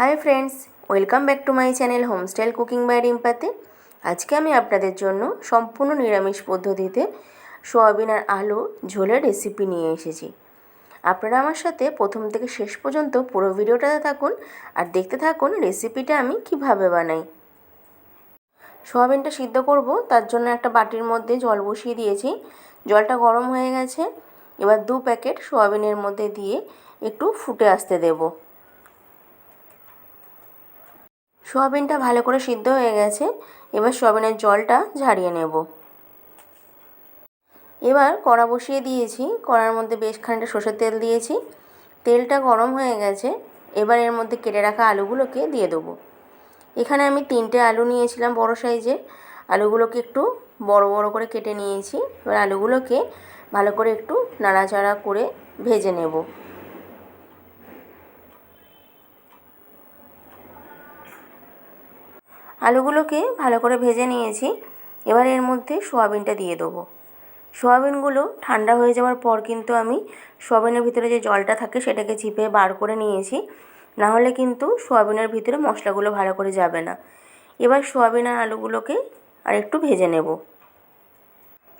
Hi friends, welcome back to my channel homestyle cooking by রিম্পাতে। আজকে আমি আপনাদের জন্য সম্পূর্ণ নিরামিষ পদ্ধতিতে সোয়াবিন আর আলু ঝোলের রেসিপি নিয়ে এসেছি। আপনারা আমার সাথে প্রথম থেকে শেষ পর্যন্ত পুরো ভিডিওটাতে থাকুন আর দেখতে থাকুন রেসিপিটা আমি কীভাবে বানাই। সোয়াবিনটা সিদ্ধ করব, তার জন্য একটা বাটির মধ্যে জল বসিয়ে দিয়েছি। জলটা গরম হয়ে গেছে। এবার দু প্যাকেট সোয়াবিনের মধ্যে দিয়ে একটু ফুটে আসতে দেবো। সোয়াবিনটা ভালো করে সিদ্ধ হয়ে গেছে। এবার সোয়াবিনের জলটা ঝারিয়ে নেব। এবার কড়া বসিয়ে দিয়েছি। কড়ার মধ্যে বেশ খানিকটা সর্ষের তেল দিয়েছি। তেলটা গরম হয়ে গেছে। এবার এর মধ্যে কেটে রাখা আলুগুলোকে দিয়ে দেবো। এখানে আমি তিনটে আলু নিয়েছিলাম বড় সাইজের আলুগুলোকে একটু বড় বড় করে কেটে নিয়েছি। এবার আলুগুলোকে ভালো করে একটু নাড়াচাড়া করে ভেজে নেব। আলুগুলোকে ভালো করে ভেজে নিয়েছি। এবার এর মধ্যে সোয়াবিনটা দিয়ে দেবো। সোয়াবিনগুলো ঠান্ডা হয়ে যাওয়ার পর কিন্তু আমি সোয়াবিনের ভিতরে যে জলটা থাকে সেটাকে চিপে বার করে নিয়েছি। নাহলে কিন্তু সোয়াবিনের ভিতরে মশলাগুলো ভালো করে যাবে না। এবার সোয়াবিন আর আলুগুলোকে আর একটু ভেজে নেব।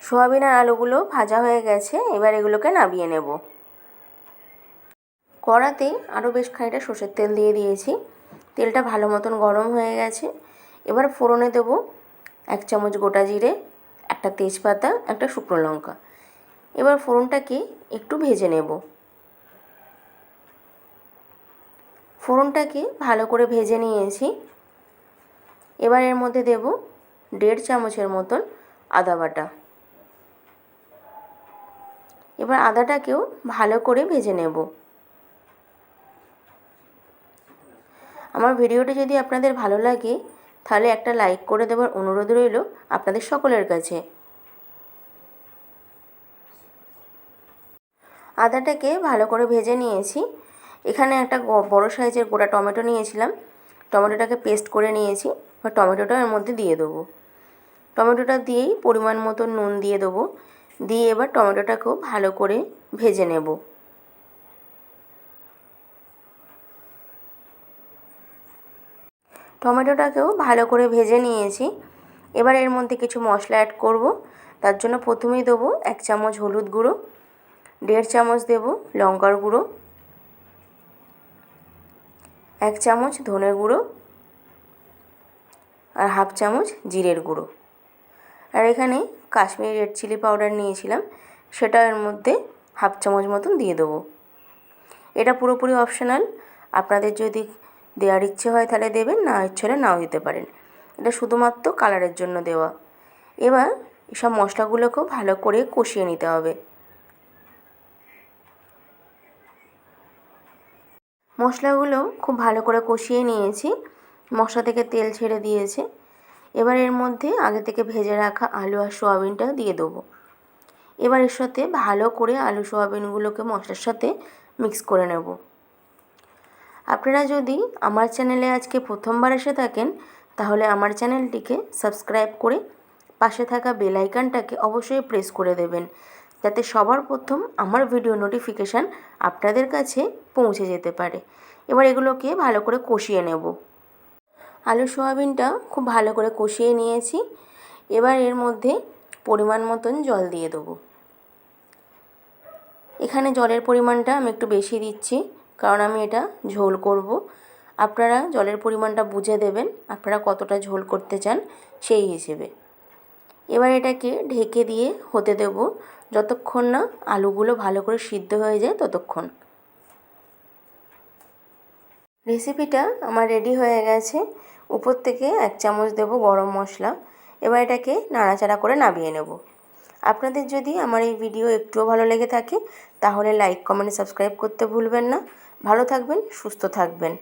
সোয়াবিন আর আলুগুলো ভাজা হয়ে গেছে, এবার এগুলোকে নামিয়ে নেব। কড়াতে আরও বেশ খানিকটা সর্ষের তেল দিয়ে দিয়েছি। তেলটা ভালো মতন গরম হয়ে গেছে। এবার ফোড়নে দেবো এক চামচ গোটা জিরে, একটা তেজপাতা, একটা শুকনো লঙ্কা। এবার ফোড়নটাকে একটু ভেজে নেব। ফোড়নটাকে ভালো করে ভেজে নিয়েছি। এবার এর মধ্যে দেব দেড় চামচের মতন আদা বাটা। এবার আদাটাকেও ভালো করে ভেজে নেব। আমার ভিডিওটি যদি আপনাদের ভালো লাগে তাহলে একটা লাইক করে দেওয়ার অনুরোধ রইল আপনাদের সকলের কাছে। আদাটাকে ভালো করে ভেজে নিয়েছি। এখানে একটা বড় সাইজের গোটা টমেটো নিয়েছিলাম। টমেটোটাকে পেস্ট করে নিয়েছি। বা টমেটোটা এর মধ্যে দিয়ে দেবো। টমেটোটা দিয়েই পরিমাণ মতো নুন দিয়ে দেবো। দিয়ে এবার টমেটোটাকেও ভালো করে ভেজে নেব। টমেটোটাকেও ভালো করে ভেজে নিয়েছি। এবার এর মধ্যে কিছু মশলা অ্যাড করব। তার জন্য প্রথমেই দেবো এক চামচ হলুদ গুঁড়ো, দেড় চামচ দেব লঙ্কার গুঁড়ো, এক চামচ ধনের গুঁড়ো আর হাফ চামচ জিরের গুঁড়ো। আর এখানে কাশ্মীরি রেড চিলি পাউডার নিয়েছিলাম, সেটা এর মধ্যে হাফ চামচ মতন দিয়ে দেবো। এটা পুরোপুরি অপশনাল আপনাদের যদি দেওয়ার ইচ্ছে হয় তাহলে দেবেন, না ইচ্ছে হলে নাও দিতে পারেন। এটা শুধুমাত্র কালারের জন্য দেওয়া। এবার এসব মশলাগুলোকেও ভালো করে কষিয়ে নিতে হবে। মশলাগুলো খুব ভালো করে কষিয়ে নিয়েছি। মশলা থেকে তেল ছেড়ে দিয়েছে। এবার এর মধ্যে আগে থেকে ভেজে রাখা আলু আর সোয়াবিনটা দিয়ে দেবো। এবার এর সাথে ভালো করে আলু সোয়াবিনগুলোকে মশলার সাথে মিক্স করে নেব। আপনারা যদি আমার চ্যানেলে আজকে প্রথমবার এসে থাকেন, তাহলে আমার চ্যানেলটিকে সাবস্ক্রাইব করে পাশে থাকা বেল আইকনটাকে অবশ্যই প্রেস করে দেবেন, যাতে সবার প্রথম আমার ভিডিও নোটিফিকেশান আপনাদের কাছে পৌঁছে যেতে পারে। এবার এগুলোকে ভালো করে কষিয়ে নেব। আলু সোয়াবিনটা খুব ভালো করে কষিয়ে নিয়েছি। এবার এর মধ্যে পরিমাণ মতন জল দিয়ে দেবো। এখানে জলের পরিমাণটা আমি একটু বেশি দিচ্ছি। কারণ আমি এটা ঝোল করব। আপনারা জলের পরিমাণটা বুঝে দেবেন, আপনারা কতটা ঝোল করতে চান সেই হিসেবে। এবার এটাকে ঢেকে দিয়ে হতে দেব। যতক্ষণ না আলুগুলো ভালো করে সিদ্ধ হয়ে যায় ততক্ষণ। রেসিপিটা আমার রেডি হয়ে গেছে। উপর থেকে এক চামচ দেব গরম মশলা। এবার এটাকে নাড়াচাড়া করে নামিয়ে নেব। আপনাদের যদি আমার এই ভিডিও একটুও ভালো লেগে থাকে, তাহলে লাইক কমেন্ট সাবস্ক্রাইব করতে ভুলবেন না। ভালো থাকবেন, সুস্থ থাকবেন।